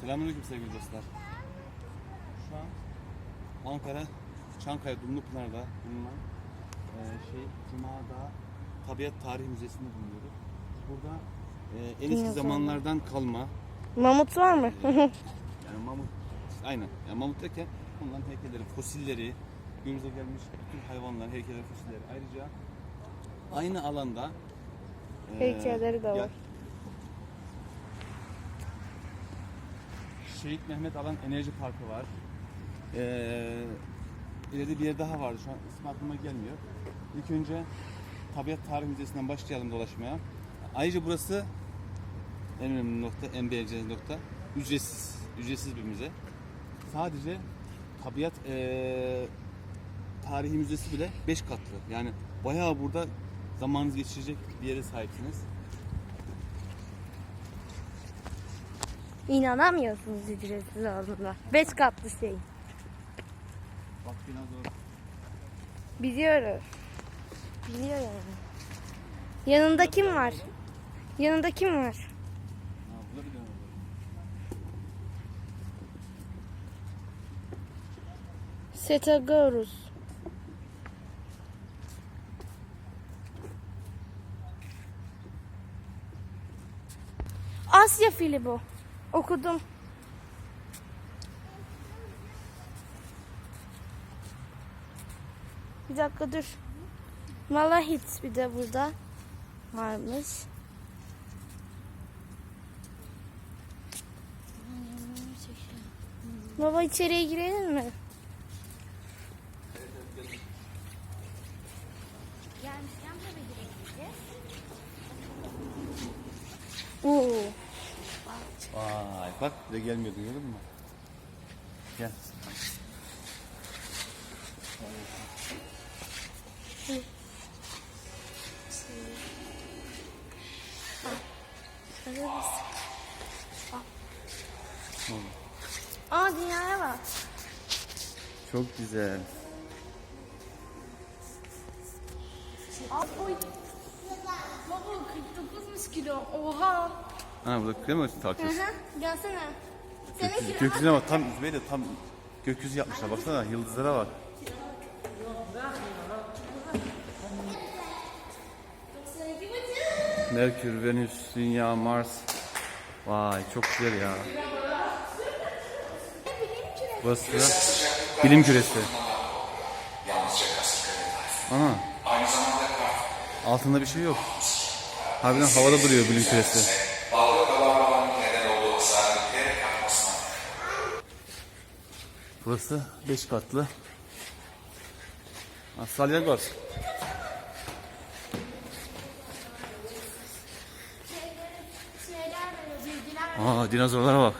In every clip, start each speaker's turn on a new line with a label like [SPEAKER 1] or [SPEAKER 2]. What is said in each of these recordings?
[SPEAKER 1] Selamünaleyküm sevgili dostlar. Şu an Ankara Çankaya Dumlupınar'da bulunan e, şey Cuma'da Tabiat Tarih Müzesi'nde bulunuyoruz. Burada e, en eski zamanlardan kalma
[SPEAKER 2] Mamut var mı?
[SPEAKER 1] yani mamut aynen yani mamut derken bunların heykelleri, fosilleri, günümüze gelmiş bütün hayvanlar, heykeller, fosilleri. Ayrıca aynı alanda e,
[SPEAKER 2] Heykelleri de var.
[SPEAKER 1] gel- Şehit Mehmet Alan Enerji Parkı var. Ee, ileride bir yer daha vardı. Şu an ismi aklıma gelmiyor. İlk önce Tabiat Tarih Müzesi'nden başlayalım dolaşmaya. Ayrıca burası en önemli nokta, en beğeneceğiniz nokta ücretsiz. Ücretsiz bir müze. Sadece tabiat eee tarihi müzesi bile 5 katlı. Yani bayağı burada zamanınızı geçirecek bir yere sahipsiniz.
[SPEAKER 2] İnanamıyorsunuz ücretsiz olduğuna. Beş katlı şey.
[SPEAKER 1] Bak dinozor.
[SPEAKER 2] Biliyoruz. Biliyor yani. Yanında kim var? Yanında kim var?
[SPEAKER 1] Ha, burada bir.
[SPEAKER 2] Asya fili bu. Okudum. Bir dakika dur. Malahit bir de burada varmış. Baba içeriye girelim mi? Oo.
[SPEAKER 1] Bak bir de gelmiyordu gördün mü? Gel.
[SPEAKER 2] Aa dünyaya bak.
[SPEAKER 1] Çok güzel.
[SPEAKER 2] Baba 49 kilo. Oha.
[SPEAKER 1] Ha burada krema
[SPEAKER 2] Hı
[SPEAKER 1] tartıyorsun.
[SPEAKER 2] hı. Gelsene.
[SPEAKER 1] Gökyüzü,
[SPEAKER 2] Seninki
[SPEAKER 1] gökyüzüne bak tam İzmir'de tam gökyüzü yapmışlar baksana yıldızlara bak. Merkür, Venüs, Dünya, Mars. Vay çok güzel ya. Burası da bilim küresi. Ana. Altında bir şey yok. Harbiden havada duruyor bilim küresi. Burası 5 katlı. Ha, Salyangoz.
[SPEAKER 2] bilgiler.
[SPEAKER 1] Aa dinozorlara bak.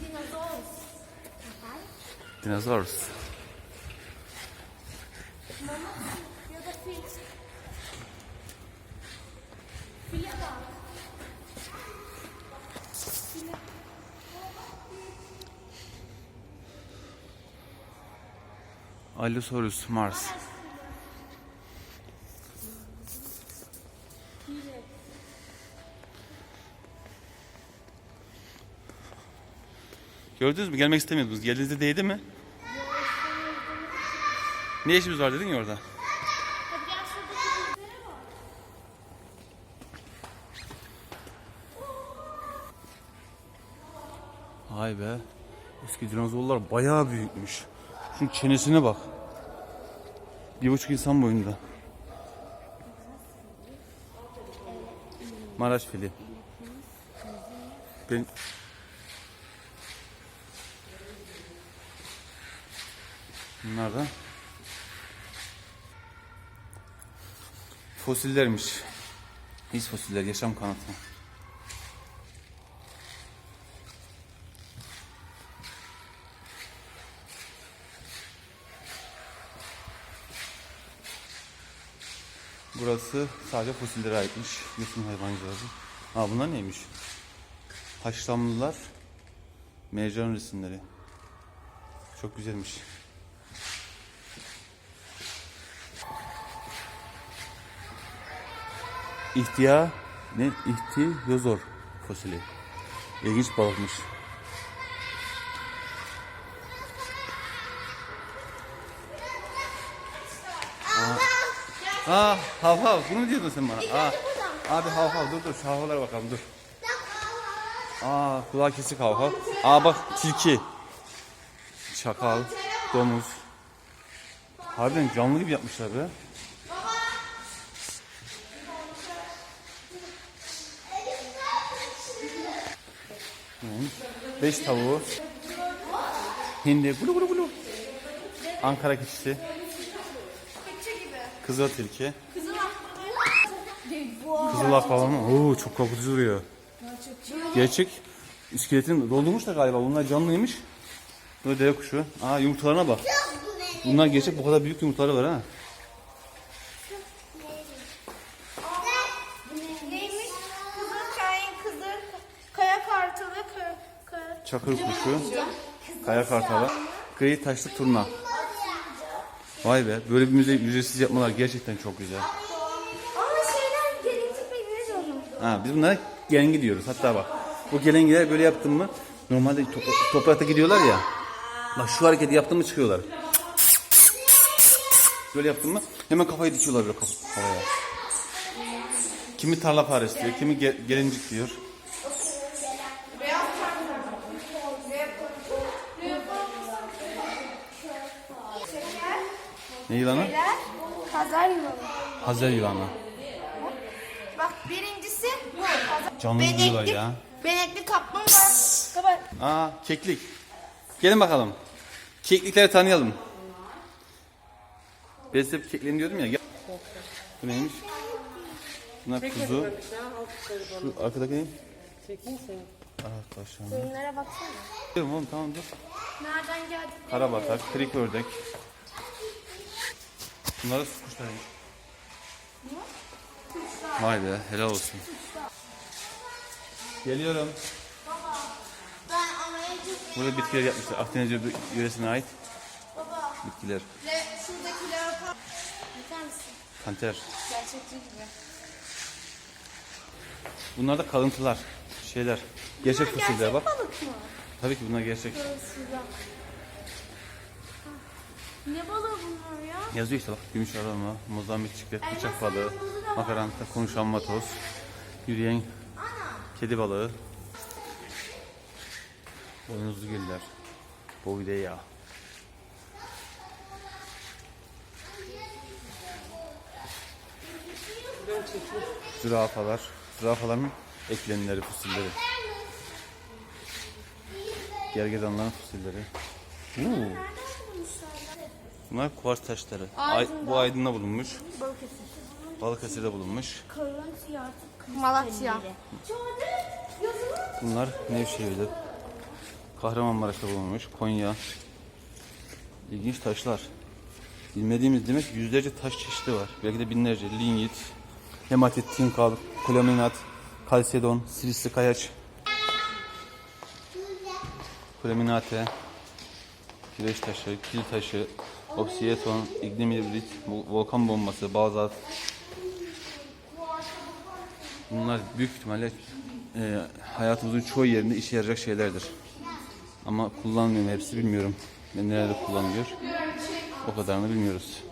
[SPEAKER 2] Dinozor.
[SPEAKER 1] Dinozors.
[SPEAKER 2] Ya da fil. File bak.
[SPEAKER 1] Allosaurus Mars. Gördünüz mü? Gelmek istemiyordunuz. Geldiğinizde değdi mi? Ne işimiz var dedin ya orada. Vay be. Eski dinozorlar bayağı büyükmüş. Şunun çenesine bak. Bir buçuk insan boyunda. Maraş fili. Ben... Bunlar da fosillermiş. İz fosiller, yaşam kanıtı. Burası sadece fosillere aitmiş. Yosun hayvancılığı. Ha bunlar neymiş? Haşlamlılar mercan resimleri. Çok güzelmiş. İhtiya ne? İhtiyozor fosili. İlginç balıkmış. Aa, hav hav. Bunu mu diyordun sen bana? Aa, abi hav hav. Dur dur şu havlara bakalım dur. Aa, kulağı kesik hav hav. Aa bak tilki. Çakal, domuz. Harbiden canlı gibi yapmışlar be. Beş tavuğu. Hindi. Gulu gulu gulu. Ankara keçisi. Kızıl tilki. Kızıl akbaban. Oo çok korkutucu duruyor. Gerçek iskeletin doldurmuş da galiba. Bunlar canlıymış. Böyle deve kuşu. Aa yumurtalarına bak. Bunlar gerçek bu kadar büyük yumurtaları var ha.
[SPEAKER 2] Neymiş? Kızıl kaya kartalı, kaya.
[SPEAKER 1] Çakır kuşu. Kaya kartalı. Gri taşlı turna. Vay be böyle bir müze ücretsiz yapmalar gerçekten çok güzel.
[SPEAKER 2] Ama gelecek bekleriz onu.
[SPEAKER 1] Ha, biz bunlara gelengi diyoruz. Hatta bak bu gelengiler böyle yaptın mı normalde topra- toprakta gidiyorlar ya. Bak şu hareketi yaptın mı çıkıyorlar. Böyle yaptın mı hemen kafayı dikiyorlar böyle kaf- havaya. Kimi tarla faresi diyor, kimi ge- gelincik diyor. Ne yılanı?
[SPEAKER 2] Şeyler kazar yılanı.
[SPEAKER 1] Hazer yılanı.
[SPEAKER 2] Bak birincisi bu. Kazar.
[SPEAKER 1] Canlı duruyorlar ya.
[SPEAKER 2] Benekli kaplumbağa. Kapat.
[SPEAKER 1] Aa keklik. Gelin bakalım. Keklikleri tanıyalım. Ben size keklerini diyordum ya. Gel. Bu neymiş? Bunlar kuzu. Şu arkadaki ne? Arkadaşlar.
[SPEAKER 2] Bunlara baksana.
[SPEAKER 1] Tamam oğlum tamam dur.
[SPEAKER 2] Nereden geldik?
[SPEAKER 1] Karabatak, krik ördek. Bunlar da su kuşlarıymış. Vay be helal olsun. Geliyorum.
[SPEAKER 2] Ben anayacı
[SPEAKER 1] Burada bitkiler yapmışlar. Akdeniz yö- yöresine ait
[SPEAKER 2] baba.
[SPEAKER 1] bitkiler.
[SPEAKER 2] Le, şuradaki leopar. Bakar mısın?
[SPEAKER 1] Panter.
[SPEAKER 2] Gerçekçi gibi.
[SPEAKER 1] Bunlar da kalıntılar. Şeyler. Gerçek fosiller bak.
[SPEAKER 2] balık mı?
[SPEAKER 1] Tabii ki bunlar gerçek.
[SPEAKER 2] Şurada. Ne balığı bunlar ya?
[SPEAKER 1] Yazıyor işte bak. Gümüş arama, mozambik çiklet, bıçak balığı, makaranta, konuşan matoz, yürüyen kedi balığı, boynuzlu güller, boydeya. Zürafalar, zürafaların eklemleri, fosilleri. Gergedanların fosilleri. Oo. Bunlar kuvars taşları. Ay, bu Aydın'da bulunmuş. Balıkesir'de bulunmuş.
[SPEAKER 2] Malatya.
[SPEAKER 1] Bunlar Nevşehir'de. Kahramanmaraş'ta bulunmuş. Konya. İlginç taşlar. Bilmediğimiz demek yüzlerce taş çeşidi var. Belki de binlerce. Linyit, hematit, tinkal, kolaminat, kalsedon, silisli kayaç, kolaminate, kireç taşı, kil taşı, obsiyeton, ignimibrit, volkan bombası, bazalt, Bunlar büyük ihtimalle e, hayatımızın çoğu yerinde işe yarayacak şeylerdir. Ama kullanmıyorum hepsi bilmiyorum. Ben nerede kullanılıyor? O kadarını bilmiyoruz.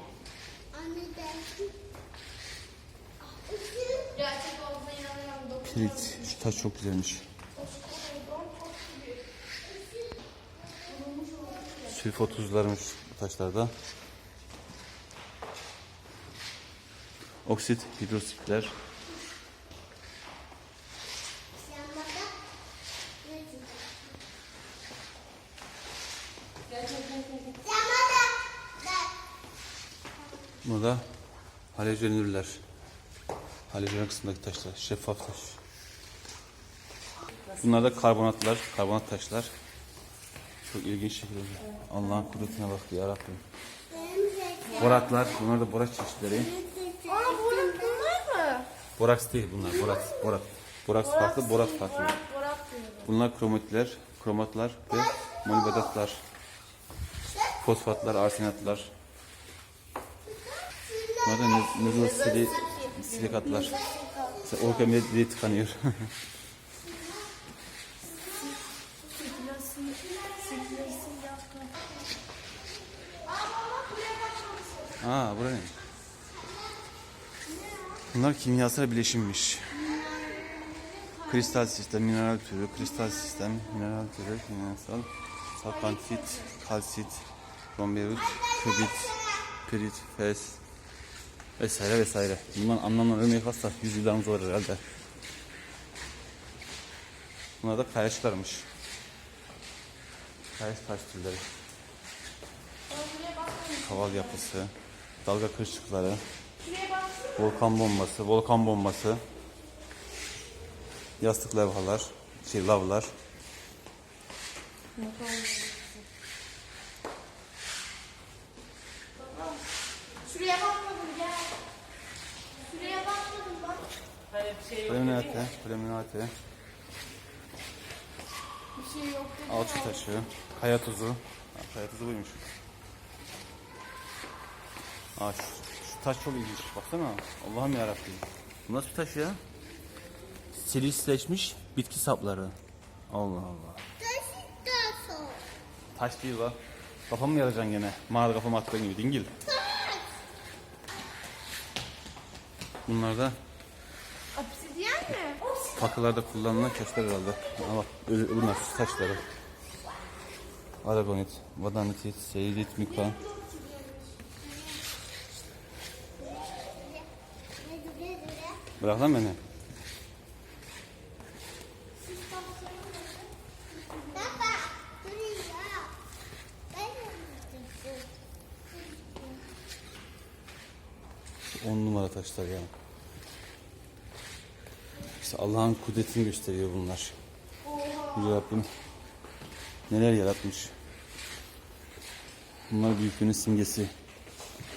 [SPEAKER 1] Pirit. Şu taş çok güzelmiş. Sülfo tuzlarmış taşlarda. Oksit, hidrositler. Burada halojenürler. Halojen kısmındaki taşlar. Şeffaf taş. Bunlar da karbonatlar. Karbonat taşlar. Çok ilginç şekilde. Allah'ın kudretine bak ya Rabbim. Boratlar. Bunlar da borat çeşitleri.
[SPEAKER 2] Aa bunlar bunlar mı?
[SPEAKER 1] Boraks değil bunlar. Borat. Borat. Boraks farklı, borat farklı.
[SPEAKER 2] Borat diyorum.
[SPEAKER 1] Bunlar kromatitler, kromatlar ve molibdatlar. Fosfatlar, arsenatlar. Bunlar da sili, silikatlar. Mesela orkamide tıkanıyor. Aa bura ne? Bunlar kimyasal bileşimmiş. Kristal sistem, mineral türü, kristal sistem, mineral türü, kimyasal, salpantit, kalsit, romberut, kübit, pirit, fes vesaire vesaire. Bundan anlamlar örneği kalsa yüzyıllarımız var herhalde. Bunlar da kayaçlarmış. Kayaç taş türleri. Kaval yapısı, dalga kırışıkları, volkan bombası, volkan bombası, yastık levhalar, şey lavlar.
[SPEAKER 2] Şuraya bakmadım gel. Şuraya bakmadım bak.
[SPEAKER 1] Preminate, preminate,
[SPEAKER 2] Bir şey yok. dedi.
[SPEAKER 1] alçı taşı, kaya tuzu. Ha, kaya tuzu buymuş. Aa, şu, şu taş çok ilginç. Baksana. Allah'ım yarabbim. Bu nasıl bir taş ya? Silisleşmiş bitki sapları. Allah Allah. Taş değil lan. Kafamı mı yaracaksın gene? Mağara kafama attığın gibi dingil. Bunlar da
[SPEAKER 2] Obsidyen mi?
[SPEAKER 1] takılarda kullanılan taşlar herhalde. Ama bunlar taşları. Aragonit, vadanitit, seyrit, mika. Bırak lan beni. On numara taşlar ya. İşte Allah'ın kudretini gösteriyor bunlar. Yüce Rabbim neler yaratmış. Bunlar büyüklüğünün simgesi.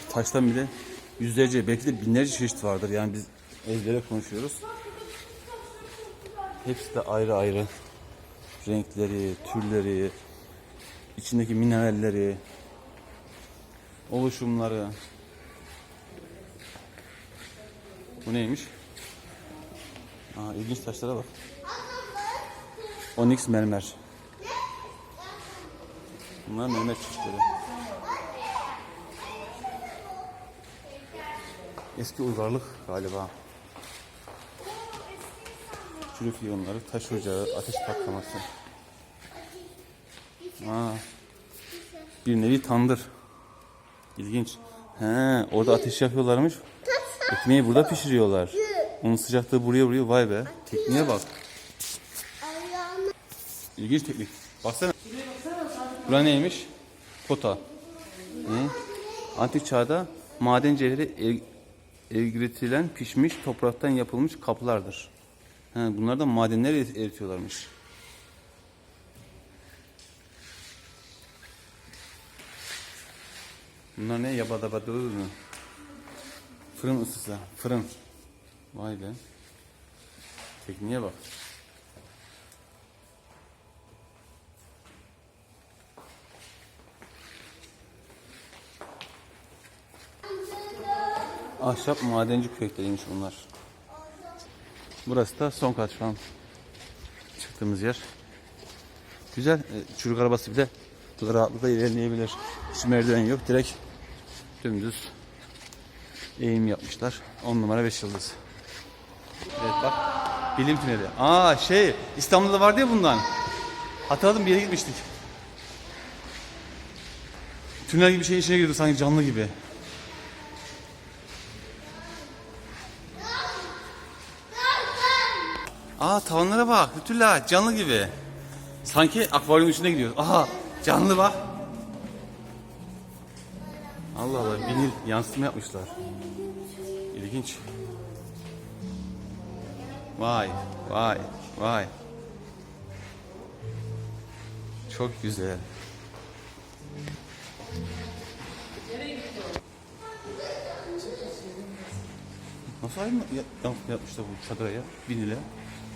[SPEAKER 1] Taştan bile yüzlerce belki de binlerce çeşit vardır. Yani biz ezbere konuşuyoruz. Hepsi de ayrı ayrı. Renkleri, türleri, içindeki mineralleri, oluşumları. Bu neymiş? Aa, ilginç taşlara bak. Onyx mermer. Bunlar mermer çeşitleri. Eski uygarlık galiba. Çürük iyonları, taş ocağı, ateş patlaması. Aa, bir nevi tandır. İlginç. He, orada ateş yakıyorlarmış. Ekmeği burada pişiriyorlar. Onun sıcaklığı buraya vuruyor. Vay be. Tekniğe bak. İlginç teknik. Baksana. Bura neymiş? Pota. Ne? Antik çağda maden cevheri er- eritilen pişmiş topraktan yapılmış kapılardır. He, bunlar da madenleri erit- eritiyorlarmış. Bunlar ne? Yabadabada mı? Fırın ısısı. Fırın. Vay be. Tekniğe bak. Ahşap madenci kürekleriymiş bunlar. Burası da son kat şu. Çıktığımız yer. Güzel. E, Çürük arabası bile rahatlıkla ilerleyebilir. Hiç merdiven yok. Direkt dümdüz eğim yapmışlar. 10 numara 5 yıldız. Evet bak. Bilim tüneli. Aa şey İstanbul'da vardı ya bundan. Hatırladım bir yere gitmiştik. Tünel gibi şeyin içine girdi sanki canlı gibi. Aa tavanlara bak. Hütülla canlı gibi. Sanki akvaryum içine gidiyor. Aha canlı bak. Allah Allah vinil yansıtma yapmışlar. İlginç. Vay vay vay. Çok güzel. Nasıl ayrı yapmışlar bu çadıra ya? Vinile.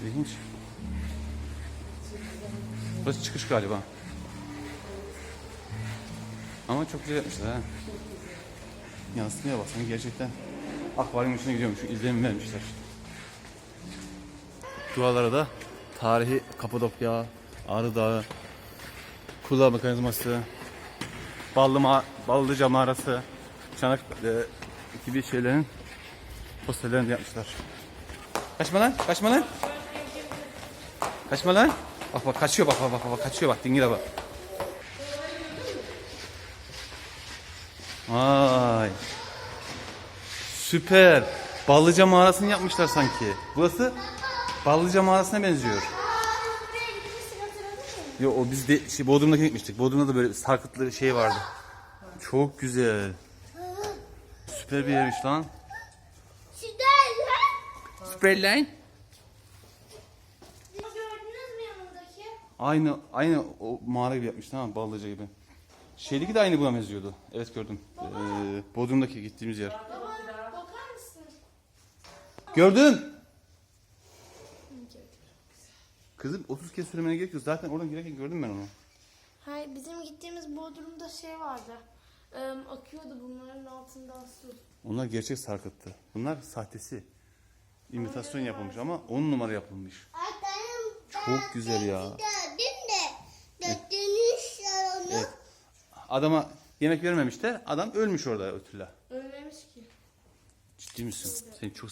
[SPEAKER 1] İlginç. Burası çıkış galiba. Ama çok güzel yapmışlar ha. Yansıtmaya bak sanki gerçekten akvaryum içine gidiyormuş. İzlenim vermişler. Dualara da tarihi Kapadokya, Ağrı Dağı, Kula mekanizması. Ballı ma Ballıca mağarası. Çanak e, gibi şeylerin posterlerini yapmışlar. Kaçma lan, kaçma lan. Kaçma lan. Bak bak kaçıyor bak bak bak, bak kaçıyor bak dingile bak. Vay. Süper. Ballıca mağarasını yapmışlar sanki. Burası Ballıca mağarasına benziyor. Yo o biz de şey, Bodrum'da gitmiştik. Bodrum'da da böyle sarkıtlı şey vardı. Çok güzel. Süper bir yermiş lan. Süper lan. Aynı aynı o mağara gibi yapmış tamam? Ballıca gibi. Şeydeki de aynı buna benziyordu. Evet gördüm. Ee, Bodrum'daki gittiğimiz yer.
[SPEAKER 3] Baba bakar mısın?
[SPEAKER 1] Gördün. Kızım 30 kez söylemene gerek yok. Zaten oradan girerken gördüm ben onu.
[SPEAKER 2] Hayır bizim gittiğimiz Bodrum'da şey vardı. Ee, akıyordu bunların altından su.
[SPEAKER 1] Onlar gerçek sarkıttı. Bunlar sahtesi. İmitasyon yapılmış ama 10 numara yapılmış.
[SPEAKER 3] Adamım
[SPEAKER 1] Çok güzel ya. Evet. Adama yemek vermemişler. Adam ölmüş orada ötürü.
[SPEAKER 2] Ölmemiş ki.
[SPEAKER 1] Ciddi misin? Seni çok